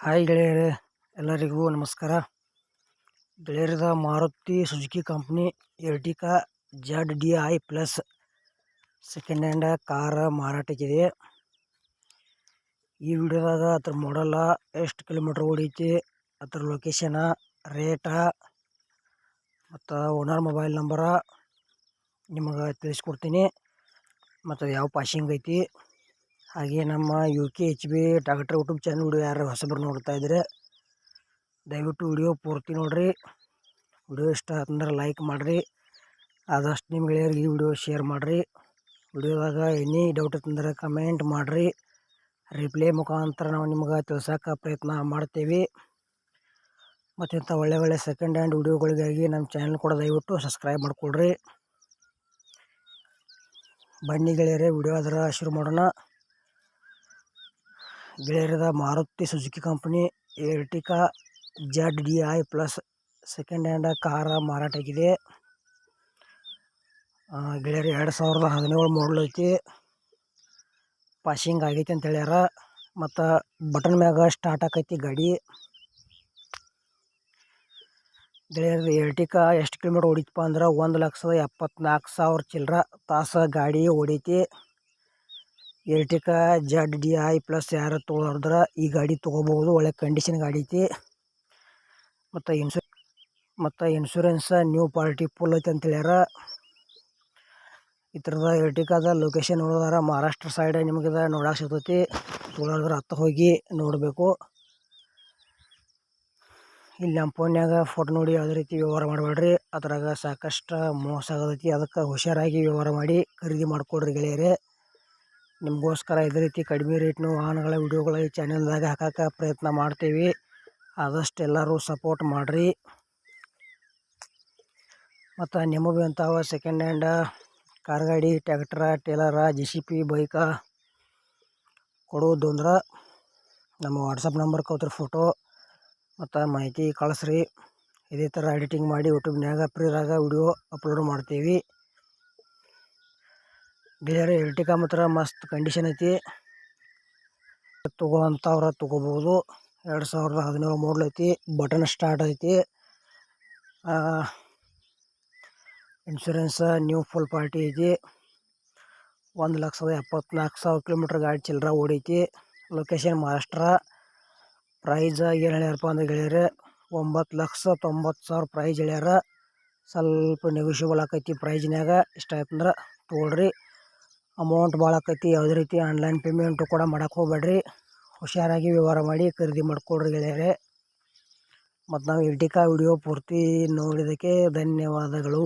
Hi ಗೆಳೆಯರೇ, ಎಲ್ಲರಿಗೂ ನಮಸ್ಕಾರ. ಗೆಳೆಯರದ Maruti Suzuki company Ertiga Z D I plus second hand car ಮಾರಾಟಕ್ಕಿದೆ. ಈ ವಿಡಿಯೋದಾಗ ಅದ್ರ ಮಾಡಲ್ಲ ಎಷ್ಟು ಕಿಲೋಮೀಟ್ರ್ ಓಡೈತಿ, ಅದ್ರ ಲೊಕೇಶನ ರೇಟ ಮತ್ತು ಓನರ್ ಮೊಬೈಲ್ ನಂಬರ ನಿಮಗೆ ತಿಳಿಸ್ಕೊಡ್ತೀನಿ. ಮತ್ತು ಯಾವ ಪಾಶಿಂಗ್ ಐತಿ? ಹಾಗೆ ನಮ್ಮ U K H B doctor YouTube channel video ಯಾರು ಹೊಸಬ್ರು ನೋಡ್ತಾ ಇದ್ರೆ ದಯವಿಟ್ಟು ವಿಡಿಯೋ ಪೂರ್ತಿ ನೋಡಿರಿ. ವಿಡಿಯೋ ಇಷ್ಟ ಅಂದ್ರೆ ಲೈಕ್ ಮಾಡಿರಿ. ಆದಷ್ಟು ನಿಮ್ಮ ಗೆಳೆಯರಿಗೆ ಈ ವಿಡಿಯೋ ಶೇರ್ ಮಾಡಿರಿ. ವಿಡಿಯೋದಾಗ ಎನಿ ಡೌಟ್ ಇತ್ತಂದ್ರೆ ಕಮೆಂಟ್ ಮಾಡಿರಿ. ರಿಪ್ಲೈ ಮುಖಾಂತರ ನಾವು ನಿಮ್ಗೆ ತಿಳ್ಸೋಕೆ ಪ್ರಯತ್ನ ಮಾಡ್ತೀವಿ. ಮತ್ತು ಇಂಥ ಒಳ್ಳೆ ಒಳ್ಳೆ ಸೆಕೆಂಡ್ ಹ್ಯಾಂಡ್ ವಿಡಿಯೋಗಳಿಗಾಗಿ ನಮ್ಮ ಚಾನಲ್ ಕೂಡ ದಯವಿಟ್ಟು ಸಬ್ಸ್ಕ್ರೈಬ್ ಮಾಡಿಕೊಡ್ರಿ ಬನ್ನಿ ಗೆಳೆಯರೇ ವಿಡಿಯೋ ಅದರ ಶುರು ಮಾಡೋಣ. ಗೆಳೆಯರದ Maruti Suzuki company Ertiga Z D I plus second hand car ಮಾರಾಟ ಆಗಿದೆ. ಗೆಳೆಯರು, ಎರಡು ಸಾವಿರದ ಹದಿನೇಳು ಮಾಡಲ್ ಐತಿ. ಪಾಶಿಂಗ್ ಆಗೈತಿ ಅಂತ ಹೇಳ್ಯಾರ. ಮತ್ತು ಬಟನ್ ಮ್ಯಾಗ ಸ್ಟಾರ್ಟ್ ಆಕೈತಿ ಗಾಡಿ. ಗೆಳೆಯರದ ಎರ್ಟಿಕಾ ಎಷ್ಟು ಕಿಲೋಮೀಟ್ರ್ ಹೊಡಿತಪ್ಪ ಅಂದ್ರೆ ಒಂದು ಲಕ್ಷದ ಎಪ್ಪತ್ನಾಲ್ಕು ಸಾವಿರ ಚಿಲ್ಲರ ತಾಸು ಗಾಡಿ ಹೊಡಿತಿ Ertiga Z D I plus ಯಾರು ತೊಗೊಳೋದ್ರ ಈ ಗಾಡಿ ತೊಗೋಬೋದು ಒಳ್ಳೆ ಕಂಡೀಷನ್ ಗಾಡಿ ಐತಿ. ಮತ್ತು ಇನ್ಸು ಮತ್ತು ಇನ್ಶೂರೆನ್ಸ ನ್ಯೂ ಪಾರ್ಟಿ ಫುಲ್ ಐತಿ ಅಂತ ಹೇಳ್ಯಾರ. ಈ ಥರದ ಎರ್ಟಿಕಾದ ಲೊಕೇಶನ್ ನೋಡೋದಾರ ಮಹಾರಾಷ್ಟ್ರ ಸೈಡ್ ನಿಮಗಿದ ನೋಡಕ್ಕೆ ಸಿಗ್ತೈತಿ. ತೊಗೊಳೋದ್ರ ಹತ್ತ ಹೋಗಿ ನೋಡಬೇಕು. ಇಲ್ಲಿ ನಮ್ಮ ಫೋನ್ಯಾಗ ಫೋಟೋ ನೋಡಿ ಯಾವುದೇ ರೀತಿ ವ್ಯವಹಾರ ಮಾಡಬೇಡ್ರಿ. ಅದ್ರಾಗ ಸಾಕಷ್ಟು ಮೋಸ ಆಗತೈತಿ. ಅದಕ್ಕೆ ಹುಷಾರಾಗಿ ವ್ಯವಹಾರ ಮಾಡಿ ಖರೀದಿ ಮಾಡಿಕೊಡ್ರಿ ಗೆಳೆಯರೇ. ನಿಮಗೋಸ್ಕರ ಇದೇ ರೀತಿ ಕಡಿಮೆ ರೇಟ್ನ ವಾಹನಗಳ ವಿಡಿಯೋಗಳ ಈ ಚಾನಲ್ದಾಗ ಹಾಕೋಕೆ ಪ್ರಯತ್ನ ಮಾಡ್ತೀವಿ. ಆದಷ್ಟು ಎಲ್ಲರೂ ಸಪೋರ್ಟ್ ಮಾಡಿರಿ. ಮತ್ತು ನಿಮಗೂ ಅಂತಾವ ಸೆಕೆಂಡ್ ಹ್ಯಾಂಡ ಕಾರ್ ಗಾಡಿ tractor trailer J C B bike ಕೊಡೋದು ಅಂದ್ರೆ ನಮ್ಮ ವಾಟ್ಸಪ್ ನಂಬರ್ ಕೌತ್ರ ಫೋಟೋ ಮತ್ತು ಮಾಹಿತಿ ಕಳಿಸ್ರಿ. ಇದೇ ಥರ ಎಡಿಟಿಂಗ್ ಮಾಡಿ ಯೂಟ್ಯೂಬ್ನಾಗ ಫ್ರೀರಾಗ ವಿಡಿಯೋ ಅಪ್ಲೋಡ್ ಮಾಡ್ತೀವಿ. ಗೆಳೆಯರ, ಎಲ್ಟಿಕಾ ಮಾತ್ರ ಮಸ್ತ್ ಕಂಡೀಷನ್ ಐತಿ. ತೊಗೊಳಂಥವ್ರ ತೊಗೋಬೋದು ಎರಡು ಸಾವಿರದ ಹದಿನೇಳು ಮಾಡಲ್ ಐತಿ ಬಟನ್ ಸ್ಟಾರ್ಟ್ ಐತಿ. ಇನ್ಶೂರೆನ್ಸ್ ನ್ಯೂ ಫುಲ್ ಪಾರ್ಟಿ ಐತಿ. ಒಂದು ಲಕ್ಷದ ಎಪ್ಪತ್ನಾಲ್ಕು ಸಾವಿರ ಕಿಲೋಮೀಟ್ರ್ ಗಾಡಿ ಚಿಲ್ಲರ ಓಡೈತಿ. ಲೊಕೇಶನ್ ಮಹಾರಾಷ್ಟ್ರ ಪ್ರೈಸ್ ಏನು ಹೇಳ್ಯಾರಪ್ಪ ಅಂದ್ರೆ ಗೆಳೆಯರೆ, ಒಂಬತ್ತು ಲಕ್ಷ ತೊಂಬತ್ತು ಸಾವಿರ ಪ್ರೈಸ್ ಹೇಳ್ಯಾರ. ಸ್ವಲ್ಪ ನೆಗೋಷಿಯಬಲ್ ಆಕೈತಿ ಪ್ರೈಜ್ನಾಗ ಇಷ್ಟ ಆಯ್ತು ಅಂದ್ರೆ ತೊಗೊಳ್ರಿ. ಅಮೌಂಟ್ ಭಾಳ ಆಕೈತಿ. ಯಾವುದೇ ರೀತಿ ಆನ್ಲೈನ್ ಪೇಮೆಂಟು ಕೂಡ ಮಾಡಕ್ಕೆ ಹೋಗ್ಬೇಡ್ರಿ ಹುಷಾರಾಗಿ ವ್ಯವಹಾರ ಮಾಡಿ ಖರೀದಿ ಮಾಡಿಕೊಡ್ರಿ ಗೆಳೆಯರೆ. ಮತ್ತು ನಾವು ಇರ್ಟಿಕಾ ವಿಡಿಯೋ ಪೂರ್ತಿ ನೋಡಿದ್ದಕ್ಕೆ ಧನ್ಯವಾದಗಳು.